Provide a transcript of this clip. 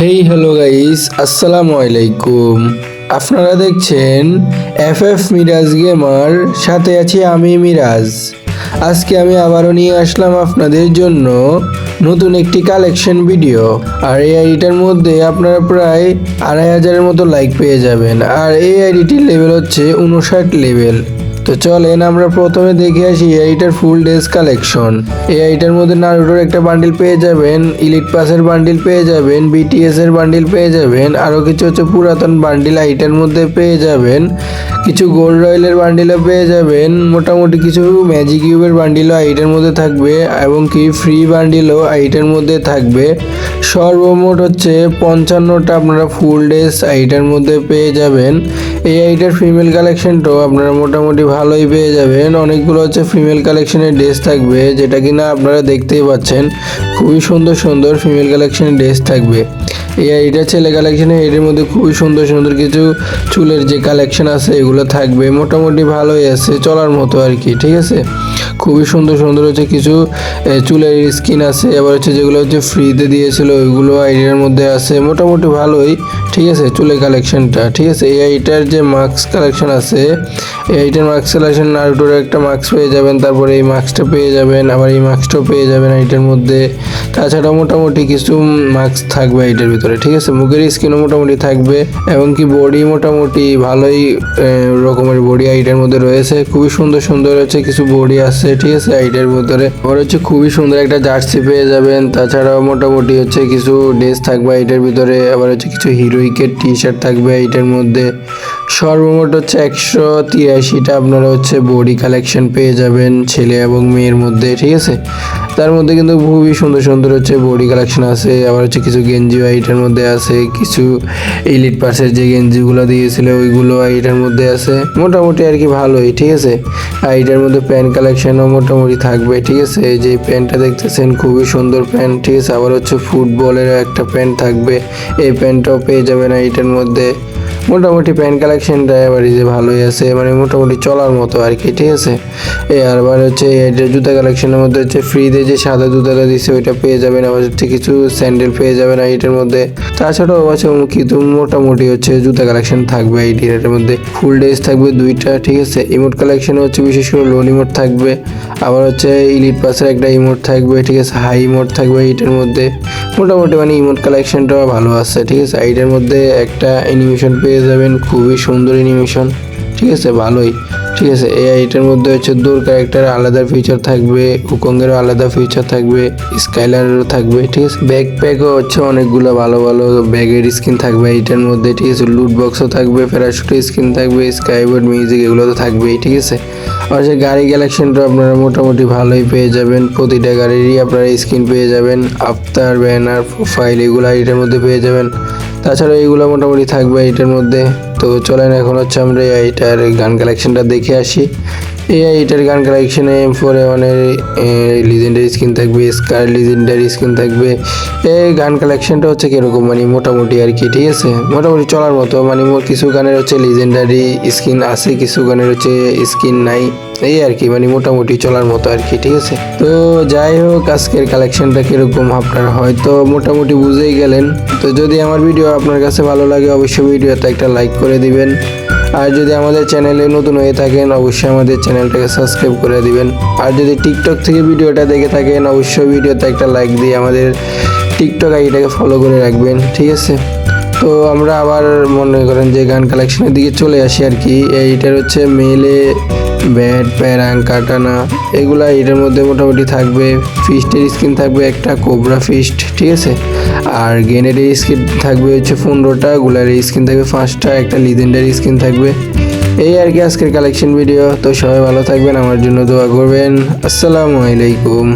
Hey hello guys আসসালামু আলাইকুম আপনারা দেখছেন এফ এফ মিরাজ গেমার সাথে আছি আমি মিরাজ আজকে আমি আবারও নিয়ে আসলাম আপনাদের জন্য নতুন একটি কালেকশন ভিডিও আর এই আইডিটার মধ্যে আপনারা প্রায় আড়াই হাজারের মতো লাইক পেয়ে যাবেন আর এই আইডিটির লেভেল হচ্ছে উনষাট লেভেল তো চলেন আমরা প্রথমে দেখে আসি এইটার ফুল ডেজ কালেকশন এই আইটার মধ্যে নারুটোর একটা বান্ডিল পেয়ে যাবেন ইলিট পাসের বান্ডিল পেয়ে যাবেন বিটিএস এর বান্ডিল পেয়ে যাবেন আরও কিছু হচ্ছে পুরাতন বান্ডিল আইটার মধ্যে পেয়ে যাবেন, কিছু গোল্ড রয়েলের বান্ডিলও পেয়ে যাবেন, মোটামুটি কিছু ম্যাজিক কিউবের বান্ডিলও আইটার মধ্যে থাকবে এবং কি ফ্রি বান্ডিলও আইটার মধ্যে থাকবে। সর্বমোট হচ্ছে পঞ্চান্নটা আপনারা ফুল ডেজ আইটার মধ্যে পেয়ে যাবেন। এই ফিমেল কালেকশনটাও আপনারা মোটামুটি ভালোই পেয়ে যাবেন। অনেকগুলো হচ্ছে ফিমেল কালেকশনের ড্রেস থাকবে, যেটা কিনা আপনারা দেখতেই পাচ্ছেন। খুবই সুন্দর সুন্দর ফিমেল কালেকশনের ড্রেস থাকবে। আইটা ছেলে কালেকশনে এর মধ্যে খুবই সুন্দর সুন্দর কিছু চুলের যে কালেকশন আছে, এগুলো থাকবে। মোটামুটি ভালোই আছে, চলার মতো আর কি, ঠিক আছে? খুবই সুন্দর সুন্দর হচ্ছে কিছু চুলের স্কিন আছে আবার হচ্ছে যেগুলো হচ্ছে ফ্রিতে দিয়েছিল, ওইগুলো আইডিয়ার মধ্যে আছে, মোটামুটি ভালোই, ঠিক আছে, চুলের কালেকশনটা ঠিক আছে, এই আইটার যে মাস্ক কালেকশন আছে, এই আইটার মাস্ক কালেকশন নারুটোর একটা মাস্ক পেয়ে যাবেন, তারপরে এই মাস্কটা পেয়ে যাবেন, আবার এই মাস্কটাও পেয়ে যাবেন আইটার মধ্যে তাছাড়া মোটামুটি কিছু মাস্ক থাকবে এইটার ভিতরে, ঠিক আছে, মুখের স্কিনও মোটামুটি থাকবে এবং কি বডি মোটামুটি ভালোই রকমের বডি আইটার মধ্যে রয়েছে, খুবই সুন্দর সুন্দর হচ্ছে কিছু বডি আছে ঠিক আছে এইটার ভিতরে। আবার হচ্ছে খুবই সুন্দর একটা জার্সি পেয়ে যাবেন। তাছাড়াও মোটামুটি হচ্ছে কিছু ড্রেস থাকবে এইটার ভিতরে। আবার হচ্ছে কিছু হিরোইকের টি শার্ট থাকবে এইটার মধ্যে। সর্বমোট হচ্ছে একশো তিরাশিটা। আপনারা হচ্ছে বডি কালেকশন পেয়ে যাবেন ছেলে এবং মেয়ের মধ্যে, ঠিক আছে? তার মধ্যে কিন্তু খুবই সুন্দর সুন্দর হচ্ছে বডি কালেকশন আছে। আবার হচ্ছে কিছু গেঞ্জি এইটার মধ্যে আছে, কিছু ইলিট পার্সের যে গেঞ্জিগুলো দিয়েছিল, ওইগুলো এইটার মধ্যে আছে। মোটামুটি আর কি ভালোই, ঠিক আছে? আর মধ্যে প্যান্ট কালেকশনও মোটামুটি থাকবে, ঠিক আছে? এই যে প্যান্টটা দেখতেছেন, খুবই সুন্দর প্যান্ট, ঠিক আছে? আবার হচ্ছে ফুটবলের একটা প্যান্ট থাকবে। এই প্যান্টটাও পেয়ে যাবেন এইটার মধ্যে। মোটামুটি প্যান্ট কালেকশনটা এবার যে ভালোই আছে মানে মোটামুটি চলার মতো আর কি, ঠিক আছে? আবার হচ্ছে এটা জুতা কালেকশনের মধ্যে হচ্ছে ফ্রিতে যে সাদা জুতাটা দিচ্ছে ওইটা পেয়ে যাবেন। আবার হচ্ছে কিছু স্যান্ডেল পেয়ে যাবেন এইটার মধ্যে। তাছাড়াও আছে কিন্তু মোটামুটি হচ্ছে জুতা কালেকশন থাকবে এই এটার মধ্যে। ফুল ডেজ থাকবে দুইটা, ঠিক আছে? ইমোট কালেকশন হচ্ছে বিশেষ করে লোন ইমোট থাকবে। আবার হচ্ছে ইলিট পাসের একটা ইমোট থাকবে, ঠিক আছে? হাই ইমোট থাকবে এইটার মধ্যে। মোটামুটি মানে ইমোট কালেকশনটাও ভালো আছে, ঠিক আছে? এইটার মধ্যে একটা অ্যানিমেশন পেয়ে যাবেন খুবই সুন্দর অ্যানিমেশন ঠিক আছে? ভালোই। ঠিক আছে এই আইটার মধ্যে হচ্ছে দূর ক্যারেক্টার আলাদা ফিচার থাকবে, উকঙ্গেরও আলাদা ফিচার থাকবে, স্কাইলারেরও থাকবে, ঠিক আছে? ব্যাকপ্যাকও হচ্ছে অনেকগুলো ভালো ভালো ব্যাগের স্কিন থাকবে এইটার মধ্যে, ঠিক আছে? লুট বক্সও থাকবে প্যারাশুটের স্কিন থাকবে স্কাইবোর্ড মিউজিক এগুলো তো থাকবেই, ঠিক আছে? আর যে গাড়ি কালেকশনটা আপনারা মোটামুটি ভালোই পেয়ে যাবেন, প্রতিটা গাড়িরই আপনারা স্কিন পেয়ে যাবেন আফতার ব্যানার প্রোফাইল এগুলো এটার মধ্যে পেয়ে যাবেন। তাছাড়া এগুলো মোটামুটি থাকবে এটার মধ্যে। তো চলেন এখন হচ্ছে আমরা এইটার গান কালেকশনটা দেখে আসি। এই এইটার গান কালেকশনে পরে অনেক লিজেন্ডারি স্কিন থাকবে স্কার লিজেন্ডারি স্কিন থাকবে। এই গান কালেকশনটা হচ্ছে কীরকম? মানে মোটামুটি আর কি, ঠিক আছে? মোটামুটি চলার মতো মানে কিছু গানের হচ্ছে লিজেন্ডারি স্কিন আছে, কিছু গানের হচ্ছে স্কিন নাই। এই আর কি মানে মোটামুটি চলার মতো আর কি, ঠিক আছে? তো যাই হোক, আজকের কালেকশনটা কীরকম আপনার হয়তো মোটামুটি বুঝেই গেলেন। তো যদি আমার ভিডিও আপনার কাছে ভালো লাগে, অবশ্যই ভিডিওতে একটা লাইক করে দিবেন। আর যদি আমাদের চ্যানেলে নতুন হয়ে থাকেন, অবশ্যই আমাদের চ্যানেলটাকে সাবস্ক্রাইব করে দিবেন। আর যদি টিকটক থেকে ভিডিওটা দেখে থাকেন, অবশ্যই ভিডিওতে একটা লাইক দিয়ে আমাদের টিকটক আইডিটাকে ফলো করে রাখবেন, ঠিক আছে? তো আমরা আবার মনে করেন যে গান কালেকশনের দিকে চলে আসি আর কি। এইটার হচ্ছে মেলে ব্যাট, প্যারাং, কাটানা এগুলো এটার মধ্যে মোটামুটি থাকবে। ফিস্টের স্কিন থাকবে একটা, কোবরা ফিস্ট, ঠিক আছে? আর গেনেরের স্কিন থাকবে হচ্ছে পনেরোটা, গুলারের স্কিন থাকবে পাঁচটা, একটা লিজেন্ডারি স্কিন থাকবে। এই আর কি আজকের কালেকশন ভিডিও তো সবাই ভালো থাকবেন, আমার জন্য দোয়া করবেন। আসসালামু আলাইকুম।